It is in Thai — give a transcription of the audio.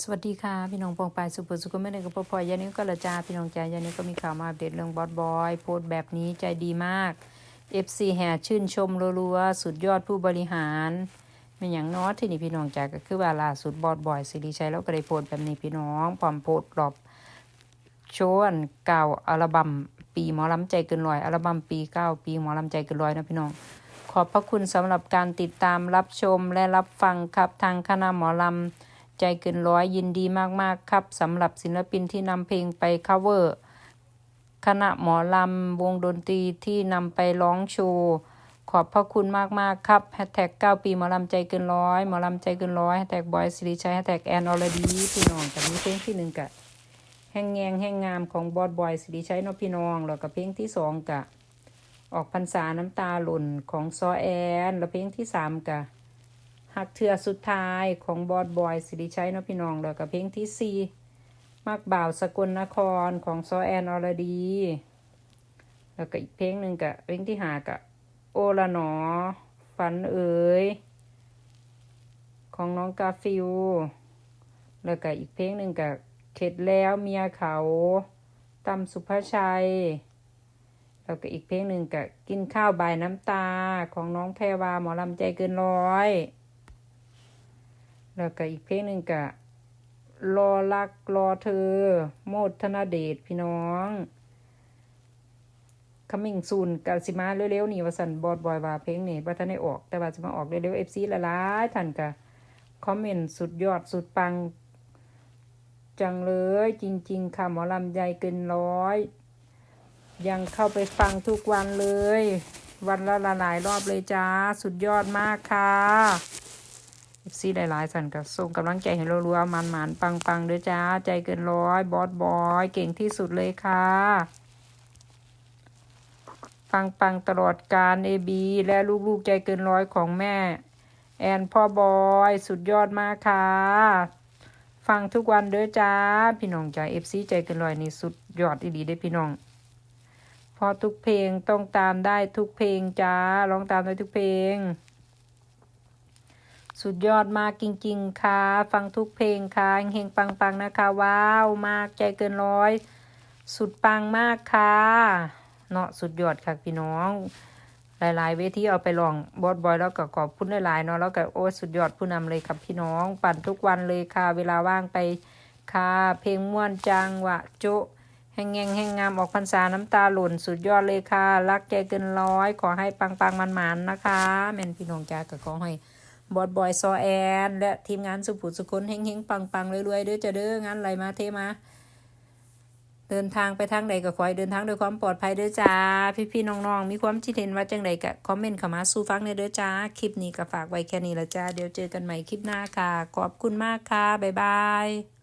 สวัสดีค่ะ พี่น้องปองปายสุภสุขไม่ได้กับพ่อพลอยยานี้ก็ละจ้าพี่น้องจ้ายานี้ก็มีข่าวมาอัปเดตเรื่องบอสบอย โพสต์แบบนี้ใจดีมาก FC แห่ชื่นชมรัวๆสุดยอดผู้บริหารเป็นอย่างน้อที่นี่พี่น้องจาก็คือว่าล่าสุดบอสบอยสิริชัยแล้วก็ได้โพสต์แบบนี้พี่น้องพร้อมโพสต์ปลอบชวนเก่าอัลบั้มปีหมอลำใจเกินร้อยอัลบั้มปีเก้าปีหมอลำใจเกินร้อยนะพี่น้องขอบพระคุณสำหรับการติดตามรับชมและรับฟังครับทางคณะหมอลำ ใจเกินร้อยยินดีมากๆครับสำหรับศิลปินที่นำเพลงไป cover คณะหมอลำวงดนตรีที่นำไปร้องโชว์ขอบพระคุณมากๆครับแฮชแท็ก9ปีหมอลำใจเกินร้อยหมอลำใจเกินร้อยแฮชแท็กบอยสิริชัยแฮชแท็กแอนอรดีพี่น้องจากนี้เพลงที่หนึ่งกะแห่งแงงแห่งงามของบอสบอยสิริชัยเนาะพี่น้องแล้วก็เพลงที่สองกะ ออกพรรษาน้ำตาหล่นของซอแอน แล้วเพลงที่สามกะ หักเถื่อสุดท้ายของบอดบอยสิริชัยเนาะพี่น้องแล้วกับเพลงที่สี่มักบ่าวสกลนครของซอแอนอรดี แล้วก็อีกเพลงหนึ่งกับเพลงที่หากับโอละหนอ ฝันเอ๋ยของน้องกาฟิลแล้วก็อีกเพลงหนึ่งกับเข็ดแล้วเมียเขาตำสุภาชัย แล้วก็อีกเพลงหนึ่งกับกินข้าวบายน้ำตาของน้องแพรวาหมอลำใจเกินร้อย แล้วก็อีกเพลงหนึ่งกะรอรักรอเธอ โมดธนเดชพี่น้องคัมมิงซูนกาสิมาเร็วๆนี่ว่าสันบอดบอยว่าเพลงนี่ว่าท่านได้ออก แต่ว่าจะมาออกเร็วๆเอฟซีละลายท่านกะคอมเมนต์สุดยอดสุดปัง จังเลย จริง ๆค่ะหมอลำใหญ่เกินร้อย ยังเข้าไปฟังทุกวันเลย วันละหลายรอบเลยจ้า สุดยอดมากค่ะ ซีหลายๆ สันก็ส่งกำลังใจให้รัวๆมันๆปังๆเด้อจ้า ใจเกินร้อย บอสบอยเก่งที่สุดเลยค่ะ ปังๆตลอดการเอบีและลูกๆใจเกินร้อยของแม่ แอนพ่อบอยสุดยอดมากค่ะฟังทุกวันเด้อจ้า พี่น้องจ้าเอฟซีใจเกินร้อยนี่สุดยอดอีดีได้พี่น้องพอทุกเพลงต้องตามได้ทุกเพลงจ้าร้องตามได้ทุกเพลง สุดยอดมากจริง ๆ ค่ะ ฟังทุกเพลงค่ะเฮงปัง ๆ นะคะ ว้าว มากใจเกินร้อย สุดปังมากค่ะ เนาะสุดยอดค่ะพี่น้อง หลาย ๆ เวทีเอาไปลองบอสบอยแล้วก็ขอบคุณหลายๆเนาะแล้วก็โอ้สุดยอดผู้นำเลยครับพี่น้อง ปั่นทุกวันเลยค่ะ เวลาว่างไปค่ะ เพลงม่วนจังหวะโจะแห่งแงงแห่งงามออกพรรษาน้ำตาหล่นสุดยอดเลยค่ะ รักใจเกินร้อย ขอให้ปังๆมันๆนะคะแม่นพี่น้องจ้าก็ขอให้ บอดบอยซอแอน และทีมงานสุผุสุคนเฮงเฮงปังปังรวยๆเด้อจะเด้องานอะไรมาเทมาเดินทางไปทางใดก็ขอให้เดินทางด้วยความปลอดภัยเด้อจ้า พี่ๆน้องๆ มีความคิดเห็นว่าจังใดก็คอมเมนต์เข้ามาสู้ฟังในอยเด้อจ้า คลิปนี้ก็ฝากไว้แค่นี้ละจ้า เดี๋ยวเจอกันใหม่คลิปหน้าค่ะ ขอบคุณมากค่ะ บ๊ายบาย